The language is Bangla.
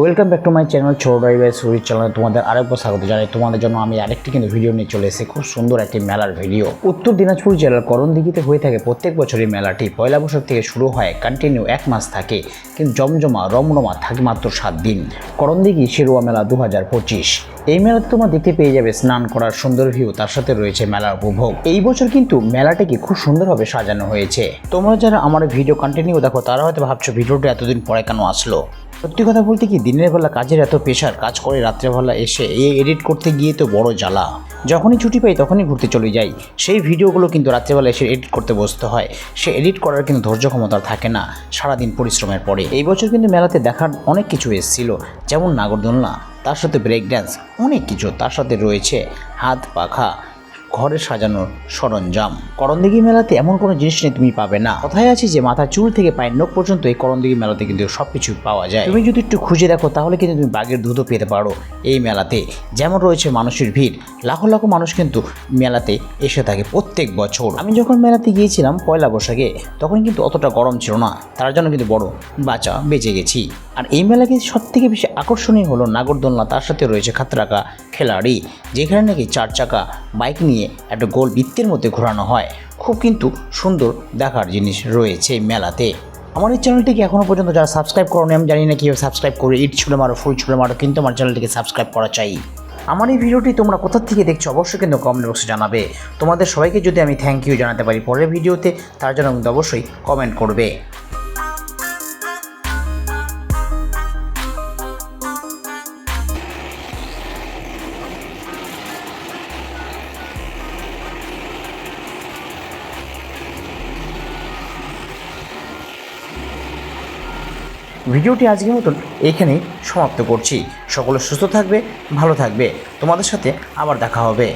Welcome back to my channel ছোট ড্রাইভার সুরির চ্যানেলে তোমাদের আরেকবার স্বাগত জানাই। তোমাদের জন্য আমি আরেকটি কিন্তু ভিডিও নিয়ে চলে এসেছি। খুব সুন্দর একটি মেলার ভিডিও উত্তর দিনাজপুর জেলার করণদিঘিতে হয়ে থাকে প্রত্যেক বছরই মেলাটি। পয়লা বছর থেকে শুরু হয় কন্টিনিউ এক মাস থাকে। কিন্তু জমজমা, রমরমা থাকে মাত্র সাত দিন। করণদিঘি শিরোয়া মেলা দু হাজার পঁচিশ। এই মেলাতে তোমরা দেখতে পেয়ে যাবে স্নান করার সুন্দর ভিউ তার সাথে রয়েছে মেলার উপভোগ। এই বছর কিন্তু মেলাটিকে খুব সুন্দরভাবে সাজানো হয়েছে। তোমরা যারা আমার ভিডিও কন্টিনিউ দেখো, তারা হয়তো ভাবছ, ভিডিওটা এতদিন পরে কেন আসলো? সত্যি কথা বলতে কি, দিনের বেলা কাজের এত পেশার কাজ করে রাত্রেবেলা এসে এ এডিট করতে গিয়ে তো বড় জ্বালা। যখনই ছুটি পাই তখনই ঘুরতে চলে যাই। সেই ভিডিওগুলো কিন্তু রাত্রেবেলা এসে এডিট করতে বসতে হয়। সে এডিট করার কিন্তু ধৈর্য ক্ষমতা থাকে না, সারাদিন পরিশ্রমের পরে। এই বছর কিন্তু মেলাতে দেখার অনেক কিছু এসেছিল, যেমন নাগরদোলনা, তার সাথে ব্রেক ড্যান্স অনেক কিছু তার সাথে রয়েছে। হাত, পাখা ঘরে সাজানোর সরঞ্জাম। করণদিঘি মেলাতে এমন কোনো জিনিস নেই তুমি পাবে না। কথায় আছে যে, মাথার চুল থেকে পায়ের নখ পর্যন্ত এই করণদিঘি মেলাতে কিন্তু সব কিছু পাওয়া যায়। তুমি যদি একটু খুঁজে দেখো, তাহলে কিন্তু তুমি বাঘের দুধও পেতে পারো এই মেলাতে। যেমন রয়েছে মানুষের ভিড়। লাখো লাখো মানুষ কিন্তু মেলাতে এসে থাকে প্রত্যেক বছর। আমি যখন মেলাতে গিয়েছিলাম পয়লা বৈশাখে, তখন কিন্তু অতটা গরম ছিল না। তার জন্য কিন্তু বড় বাচ্চা বেঁচে গেছি। আর এই মেলাকে সব থেকে বেশি আকর্ষণীয় হলো নাগরদোলনা, তার সাথে রয়েছে খাতরাকা খেলাড়ি, যেখানে নাকি চার চাকা, বাইক নিয়ে একটা গোল বৃত্তের মধ্যে ঘোরানো হয়। খুব কিন্তু সুন্দর দেখার জিনিস রয়েছে মেলাতে। আমার এই চ্যানেলটিকে এখনও পর্যন্ত যারা সাবস্ক্রাইব করোনি, আমি জানি না কীভাবে সাবস্ক্রাইব করে, ইট ছুড়ে মারো, ফুল ছুড়ে মারো, কিন্তু আমার চ্যানেলটিকে সাবস্ক্রাইব করা চাই। আমার এই ভিডিওটি তোমরা কোথা থেকে দেখছ অবশ্যই কিন্তু কমেন্ট বক্সে জানাবে। তোমাদের সবাইকে যদি আমি থ্যাংক ইউ জানাতে পারি পরের ভিডিওতে, তার জন্য কিন্তু অবশ্যই কমেন্ট করবে। ভিডিওটি আজকের মতন এখানেই সমাপ্ত করছি। সকলে সুস্থ থাকবে, ভালো থাকবে। তোমাদের সাথে আবার দেখা হবে।